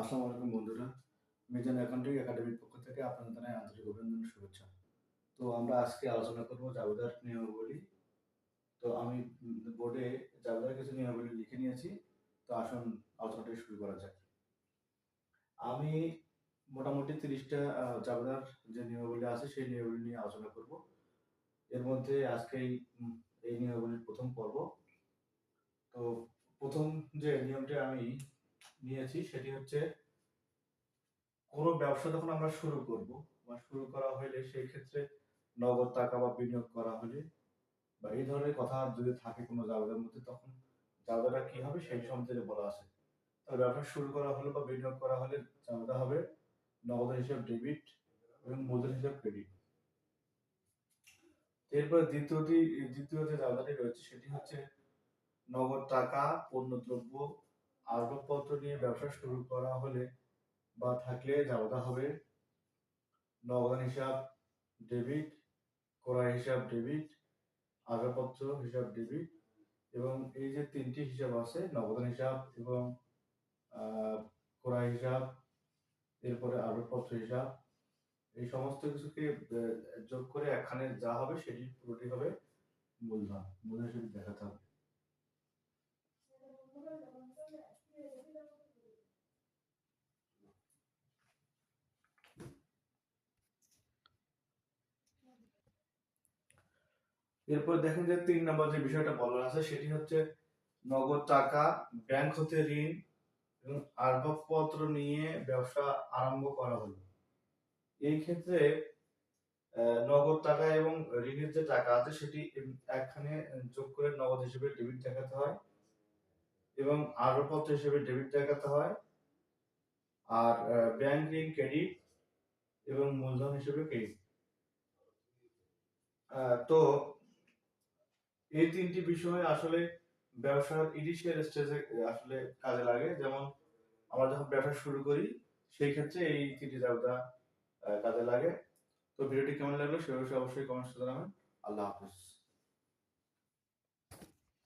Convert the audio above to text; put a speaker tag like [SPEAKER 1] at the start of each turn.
[SPEAKER 1] আসসালামু আলাইকুম বন্ধুরা। মিজান অ্যাকাউন্টিং একাডেমির পক্ষ থেকে আপনাদের জানাই আন্তরিক অভিনন্দন, শুভেচ্ছা। তো আমরা আজকে আলোচনা করব জাবেদার নিয়মাবলী। তো আমি বোর্ডে জাবেদার কিছু নিয়মাবলী লিখে নিয়েছি। তো আসুন আলোচনাটি শুরু করা যাক। আমি মোটামুটি তিরিশটা জাবেদার যে নিয়মাবলী আছে সেই নিয়মাবলী নিয়ে আলোচনা করব। এর মধ্যে আজকে এই নিয়মাবলীর প্রথম পর্ব। তো প্রথম যে নিয়মটি আমি নিয়েছি সেটি হচ্ছে কোনো ব্যবসা যখন আমরা শুরু করব বা শুরু করা হলে সেই ক্ষেত্রে নগদ টাকা বা বিনিয়োগ করা হলে বা এই ধরনের কথা যদি থাকে কোনো মধ্যে, তখন জায়গাটা কি হবে সেই সম্বন্ধে বলা আছে। তাহলে ব্যবসা শুরু করা বা বিনিয়োগ করা হলে জায়গাটা হবে নগদের হিসাব ডেবিট এবং মূলধন হিসাব ক্রেডিট। এরপর দ্বিতীয়টি, দ্বিতীয় যে জায়গাটি রয়েছে সেটি হচ্ছে নগদ টাকা, পণ্যদ্রব্য আসবাবপত্র নিয়ে ব্যবসা শুরু করা হলে বা থাকলে জায়গা হবে। নগদান হিসাব, ডেবিট, ক্রয় হিসাব, ডেবিট, আসবাবপত্র হিসাব, ডেবিট এবং এই যে তিনটি হিসাব আছে নগদান হিসাব এবং ক্রয় হিসাব, এরপরে আসবাবপত্র হিসাব, এই সমস্ত কিছুকে যোগ করে একখানে যা হবে সেটি পুরোটি হবে মূলধন। মূলধন হিসেবে দেখাতে হবে। এরপর দেখেন যে তিন নম্বর যে বিষয়টা বলার আছে, সেটি হচ্ছে নগদ টাকা ব্যাংক হতে ঋণ এবং আসবাবপত্র নিয়ে ব্যবসা আরম্ভ করা হলো। এই ক্ষেত্রে নগদ টাকা এবং ঋণের যে টাকা আছে, সেটি একখানে যোগ করে নগদ হিসেবে ডেবিট দেখাতে হয় এবং আসবাবপত্র হিসেবে ডেবিট দেখাতে হয় আর ব্যাংক ঋণ ক্রেডিট এবং মূলধন হিসেবে ক্রেডিট তো এই তিনটি বিষয় আসলে ব্যবসার ইনিশিয়াল স্টেজে আসলে কাজে লাগে। যেমন আমরা যখন ব্যবসা শুরু করি, সেই ক্ষেত্রে এই তিনটি জায়গা কাজে লাগে। তো ভিডিওটি কেমন লাগল, সে বিষয়ে অবশ্যই কমেন্টস জানাবেন। আল্লাহ হাফিজ।